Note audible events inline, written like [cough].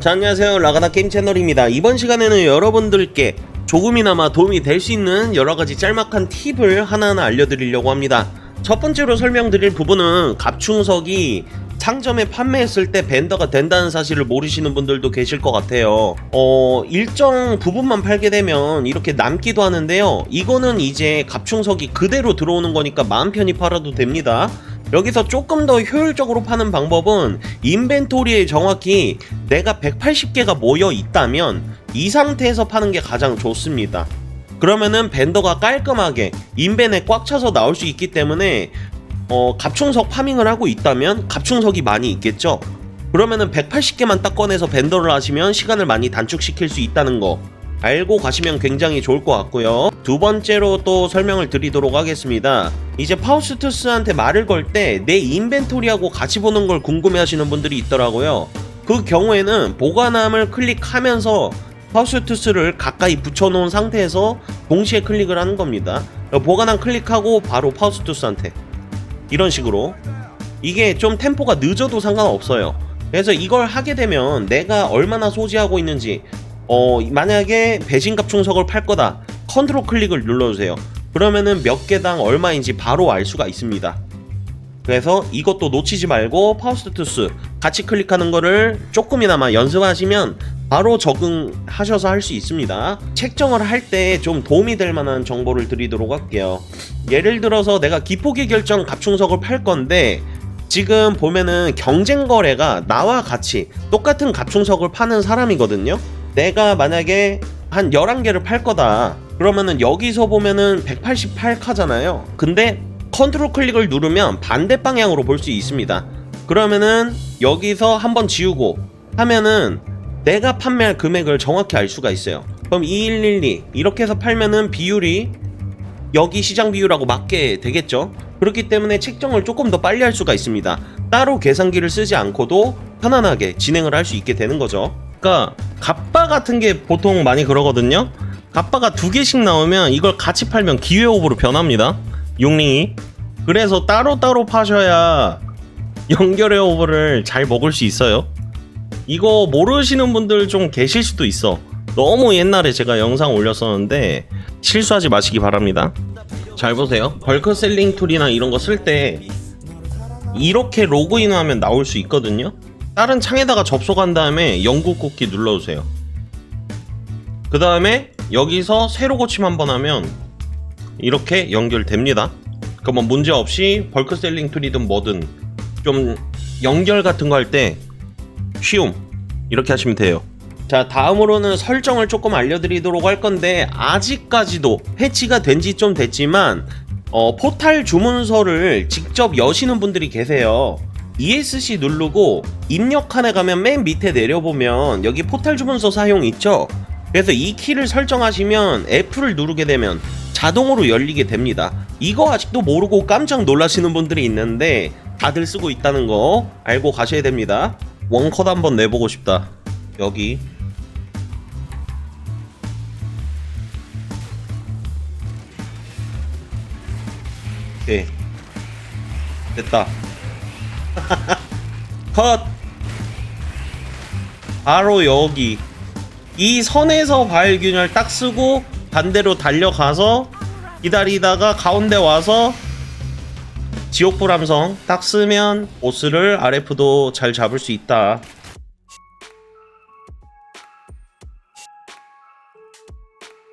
자 안녕하세요. 라가다 게임 채널입니다. 이번 시간에는 여러분들께 조금이나마 도움이 될 수 있는 여러 가지 짤막한 팁을 하나하나 알려드리려고 합니다. 첫 번째로 설명드릴 부분은 갑충석이 상점에 판매했을 때 벤더가 된다는 사실을 모르시는 분들도 계실 것 같아요. 어 일정 부분만 팔게 되면 이렇게 남기도 하는데요. 이거는 이제 갑충석이 그대로 들어오는 거니까 마음 편히 팔아도 됩니다 여기서 조금 더 효율적으로 파는 방법은 인벤토리에 정확히 내가 180개가 모여 있다면 이 상태에서 파는 게 가장 좋습니다. 그러면은 벤더가 깔끔하게 인벤에 꽉 차서 나올 수 있기 때문에 어, 갑충석 파밍을 하고 있다면 갑충석이 많이 있겠죠. 그러면은 180개만 딱 꺼내서 벤더를 하시면 시간을 많이 단축시킬 수 있다는 거 알고 가시면 굉장히 좋을 것 같고요. 두 번째로 또 설명을 드리도록 하겠습니다. 이제 파우스투스한테 말을 걸 때 내 인벤토리하고 같이 보는 걸 궁금해 하시는 분들이 있더라고요. 그 경우에는 보관함을 클릭하면서 파우스투스를 가까이 붙여놓은 상태에서 동시에 클릭을 하는 겁니다. 보관함 클릭하고 바로 파우스투스한테 이런 식으로 이게 좀 템포가 늦어도 상관없어요. 그래서 이걸 하게 되면 내가 얼마나 소지하고 있는지 어 만약에 배신갑 충석을 팔 거다 컨트롤 클릭을 눌러주세요. 그러면은 몇 개당 얼마인지 바로 알 수가 있습니다. 그래서 이것도 놓치지 말고 파우스투스 같이 클릭하는 거를 조금이나마 연습하시면 바로 적응하셔서 할 수 있습니다. 책정을 할 때 좀 도움이 될 만한 정보를 드리도록 할게요. 예를 들어서 내가 기포기 결정 갑충석을 팔 건데 지금 보면은 경쟁 거래가 나와 같이 똑같은 갑충석을 파는 사람이거든요. 내가 만약에 한 11개를 팔 거다. 그러면은 여기서 보면은 188카잖아요. 근데 컨트롤 클릭을 누르면 반대 방향으로 볼 수 있습니다. 그러면은 여기서 한번 지우고 하면은 내가 판매할 금액을 정확히 알 수가 있어요. 그럼 2112 이렇게 해서 팔면은 비율이 여기 시장 비율하고 맞게 되겠죠. 그렇기 때문에 책정을 조금 더 빨리 할 수가 있습니다. 따로 계산기를 쓰지 않고도 편안하게 진행을 할 수 있게 되는 거죠. 그러니까 갑바 같은 게 보통 많이 그러거든요. 갑바가 두 개씩 나오면 이걸 같이 팔면 기회 오브로 변합니다. 용링이. 그래서 따로따로 파셔야 연결의 오브를 잘 먹을 수 있어요. 이거 모르시는 분들 좀 계실 수도 있어. 너무 옛날에 제가 영상 올렸었는데 실수하지 마시기 바랍니다. 잘 보세요. 벌크 셀링 툴이나 이런 거 쓸 때 이렇게 로그인 하면 나올 수 있거든요. 다른 창에다가 접속한 다음에 영구 꽂기 눌러주세요. 그 다음에 여기서 새로 고침 한번 하면 이렇게 연결됩니다. 그러면 문제 없이 벌크 셀링 툴이든 뭐든 좀 연결 같은 거 할 때 쉬움 이렇게 하시면 돼요. 자 다음으로는 설정을 조금 알려드리도록 할 건데 아직까지도 패치가 된 지 좀 됐지만 어, 포탈 주문서를 직접 여시는 분들이 계세요. ESC 누르고 입력칸에 가면 맨 밑에 내려보면 여기 포탈 주문서 사용 있죠? 그래서 이 키를 설정하시면 F를 누르게 되면 자동으로 열리게 됩니다. 이거 아직도 모르고 깜짝 놀라시는 분들이 있는데 다들 쓰고 있다는 거 알고 가셔야 됩니다. 원컷 한번 내보고 싶다. 여기 오케이 됐다 [laughs] 컷 바로 여기 이 선에서 발균을 딱 쓰고 반대로 달려가서 기다리다가 가운데 와서 지옥불 함성 딱 쓰면 보스를 RF도 잘 잡을 수 있다